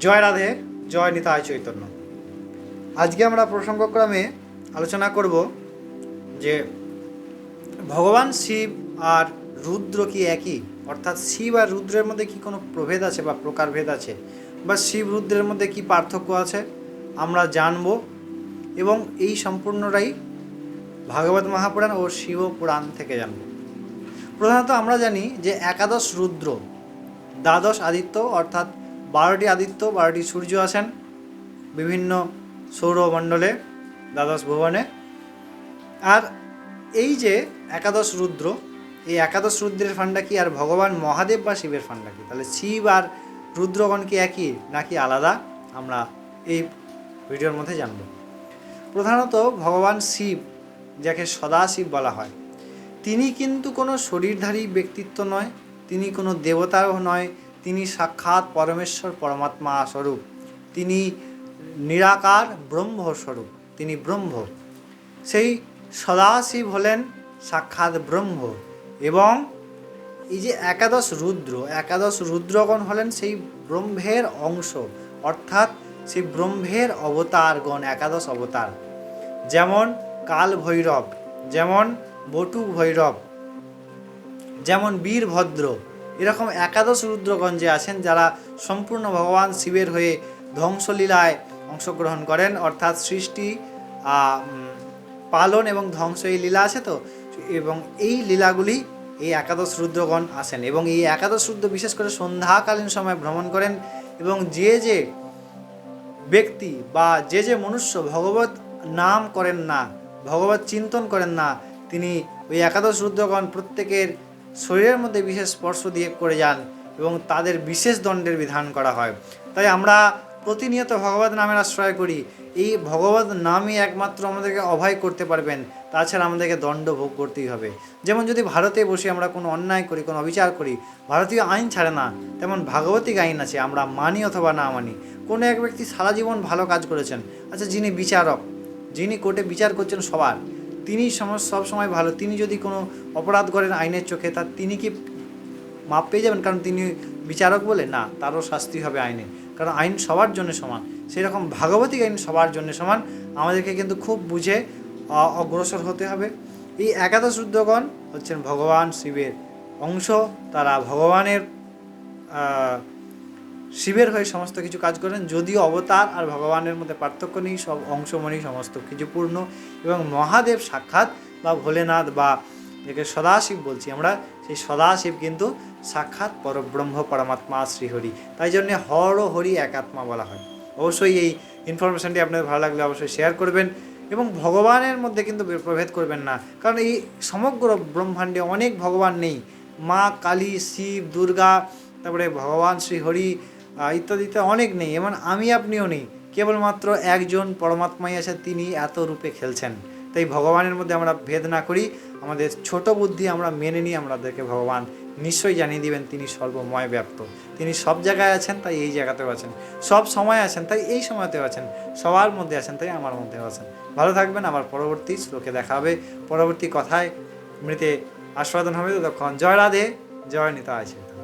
জয় রাধে, জয় নিতায় চৈতন্য। আজকে আমরা প্রসঙ্গক্রমে আলোচনা করব যে ভগবান শিব আর রুদ্র কি একই? অর্থাৎ শিব আর রুদ্রের মধ্যে কি কোনো প্রভেদ আছে বা প্রকারভেদ আছে? বা শিব রুদ্রের মধ্যে কি পার্থক্য আছে? আমরা জানব এবং এই সম্পূর্ণটাই ভাগবত মহাপুরাণ ও শিব পুরাণ থেকে জানব। প্রধানত আমরা জানি যে একাদশ রুদ্র, দ্বাদশ আদিত্য, অর্থাৎ বারোটি আদিত্য, বারোটি সূর্য আছেন বিভিন্ন সৌরমণ্ডলে দ্বাদশ ভুবনে। আর এই যে একাদশ রুদ্র, এই একাদশ রুদ্রের ফান্ডা কি আর ভগবান মহাদেব বা শিবের ফান্ডা কি? তাহলে শিব আর রুদ্রগণ কি একই নাকি আলাদা? আমরা এই ভিডিওর মধ্যে জানব। প্রধানত ভগবান শিব, যাকে সদাশিব বলা হয়, তিনি কিন্তু কোনো শরীরধারী ব্যক্তিত্ব নয়, তিনি কোনো দেবতাও নয় তিনি সাক্ষাৎ পরমেশ্বর পরমাত্মা স্বরূপ। তিনি নিরাকার ব্রহ্ম স্বরূপ। তিনি ব্রহ্ম। সেই সদাশিব হলেন সাক্ষাৎ ব্রহ্ম এবং এই যে একাদশ রুদ্র, একাদশ রুদ্রগণ হলেন সেই ব্রহ্মের অংশ, অর্থাৎ সেই ব্রহ্মের অবতারগণ, একাদশ অবতার। যেমন কাল ভৈরব যেমন বটু ভৈরব যেমন বীরভদ্র এরকম একাদশ রুদ্রগণ যে আছেন যারা সম্পূর্ণ ভগবান শিবের হয়ে ধ্বংসলীলায় অংশগ্রহণ করেন, অর্থাৎ সৃষ্টি পালন এবং ধ্বংস এই লীলা আছে তো? এবং এই লীলাগুলি এই একাদশ রুদ্রগণ আসেন এবং এই একাদশ রুদ্র বিশেষ করে সন্ধ্যাকালীন সময় ভ্রমণ করেন এবং যে যে ব্যক্তি বা যে যে মনুষ্য ভগবত নাম করেন না, ভগবত চিন্তন করেন না, তিনি ওই একাদশ রুদ্রগণ প্রত্যেকের শরীরের মধ্যে বিশেষ স্পর্শ দিয়ে করে যান এবং তাদের বিশেষ দণ্ডের বিধান করা হয়। তাই আমরা প্রতিনিয়ত ভগবত নামের আশ্রয় করি। এই ভগবত নামই একমাত্র আমাদেরকে অভয় করতে পারবেন। তাছাড়া আমাদেরকে দণ্ড ভোগ করতেই হবে। যেমন যদি ভারতে বসে আমরা কোনো অন্যায় করি, কোনো অবিচার করি, ভারতীয় আইন ছাড়ে না। তেমন ভাগবতিক আইন আছে, আমরা মানি অথবা না মানি। কোনো এক ব্যক্তি সারা জীবন ভালো কাজ করেছেন। আচ্ছা যিনি বিচারক, যিনি কোর্টে বিচার করছেন সবার। তিনি সব সময় ভালো। তিনি যদি কোনো অপরাধ করেন আইনের চোখে, তা তিনি কি মাপ পেয়ে যাবেন? কারণ তিনি বিচারক বলে? না, তারও শাস্তি হবে আইনে। কারণ আইন সবার জন্য সমান। সেই রকম ভাগবতিক আইন সবার জন্য সমান। আমাদেরকে কিন্তু খুব বুঝে অগ্রসর হতে হবে। এই একাদশ রুদ্রগণ হচ্ছেন ভগবান শিবের অংশ। তারা ভগবানের শিবের হয়ে সমস্ত কিছু কাজ করেন, যদিও অবতার আর ভগবানের মধ্যে পার্থক্য নেই, সব অংশমণি সমস্ত কিছু পূর্ণ। এবং মহাদেব সাক্ষাৎ বা ভোলেনাথ বা যাকে সদাশিব বলছি আমরা, সেই সদাশিব কিন্তু সাক্ষাৎ পরব্রহ্ম পরমাত্মা শ্রীহরি। তাই জন্যে হর হরি একাত্মা বলা হয়। অবশ্যই এই ইনফরমেশনটি আপনাদের ভালো লাগলে অবশ্যই শেয়ার করবেন এবং ভগবানের মধ্যে কিন্তু প্রভেদ করবেন না। কারণ এই সমগ্র ব্রহ্মাণ্ডে অনেক ভগবান নেই। মা কালী, শিব, দুর্গা, তারপরে ভগবান শ্রীহরি আহ, ইত্যাদি ইত্যাদি অনেক নেই এমন আমি আপনিও নেই। কেবলমাত্র একজন পরমাত্মাই আছে তিনি এত রূপে খেলছেন। তাই ভগবানের মধ্যে আমরা ভেদ না করি আমাদের ছোট বুদ্ধি আমরা মেনে নিই আমাদেরকে ভগবান নিশ্চয়ই জানিয়ে দিবেন তিনি সর্বময় ব্যাপ্ত তিনি সব জায়গায় আছেন তাই এই জায়গাতেও আছেন। সব সময় আছেন তাই এই সময়তেও আছেন। সবার মধ্যে আছেন তাই আমার মধ্যেও আছেন। ভালো থাকবেন আবার পরবর্তী শ্লোকে দেখা হবে। পরবর্তী কথায় মৃতে আস্বাদন হবে ততক্ষণ জয় রাধে জয় নিতা আছে